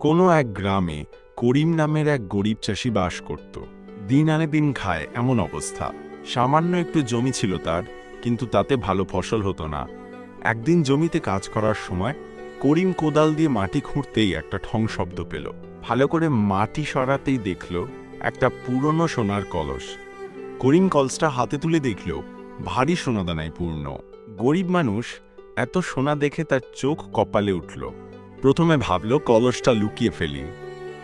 কোনো এক গ্রামে করিম নামের এক গরিব চাষি বাস করত। দিন আনে দিন খায় এমন অবস্থা। সামান্য একটু জমি ছিল তার, কিন্তু তাতে ভালো ফসল হতো না। একদিন জমিতে কাজ করার সময় করিম কোদাল দিয়ে মাটি খুঁড়তেই একটা ঠং শব্দ পেল। ভালো করে মাটি সরাতেই দেখল একটা পুরনো সোনার কলস। করিম কলসটা হাতে তুলে দেখল, ভারী সোনাদানায় পূর্ণ। গরিব মানুষ এত সোনা দেখে তার চোখ কপালে উঠল। প্রথমে ভাবল কলসটা লুকিয়ে ফেলি,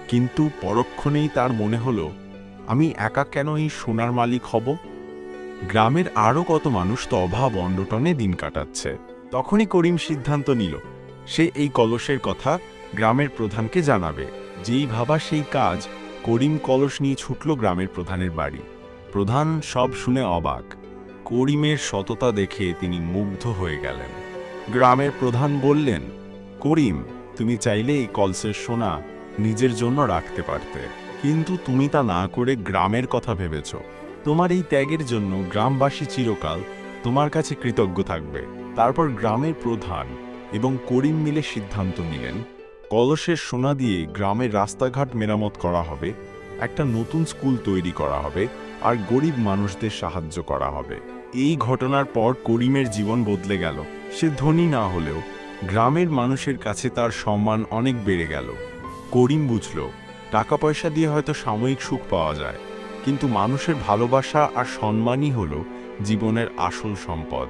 কিন্তু পরক্ষণেই তার মনে হলো, আমি একা কেন এই সোনার মালিক হব? গ্রামের আরও কত মানুষ তো অভাব অন্ডটনে দিন কাটাচ্ছে। তখনই করিম সিদ্ধান্ত নিল, সে এই কলসের কথা গ্রামের প্রধানকে জানাবে। যেই ভাবা সেই কাজ করিম কলস নিয়ে ছুটল গ্রামের প্রধানের বাড়ি। প্রধান সব শুনে অবাক। করিমের সততা দেখে তিনি মুগ্ধ হয়ে গেলেন। গ্রামের প্রধান বললেন, করিম তুমি চাইলে এই কলসের সোনা নিজের জন্য রাখতে পারতে। কিন্তু তুমি তা না করে গ্রামের কথা ভেবেছ। তোমার এই ত্যাগের জন্য গ্রামবাসী চিরকাল তোমার কাছে কৃতজ্ঞ থাকবে। তারপর গ্রামের প্রধান এবং করিম মিলে সিদ্ধান্ত নিলেন, কলসের সোনা দিয়ে গ্রামের রাস্তাঘাট মেরামত করা হবে, একটা নতুন স্কুল তৈরি করা হবে আর গরিব মানুষদের সাহায্য করা হবে। এই ঘটনার পর করিমের জীবন বদলে গেল। সে ধনী না হলেও গ্রামের মানুষের কাছে তার সম্মান অনেক বেড়ে গেল। করিম বুঝল টাকা পয়সা দিয়ে হয়তো সাময়িক সুখ পাওয়া যায়, কিন্তু মানুষের ভালোবাসা আর সম্মানই হলো জীবনের আসল সম্পদ।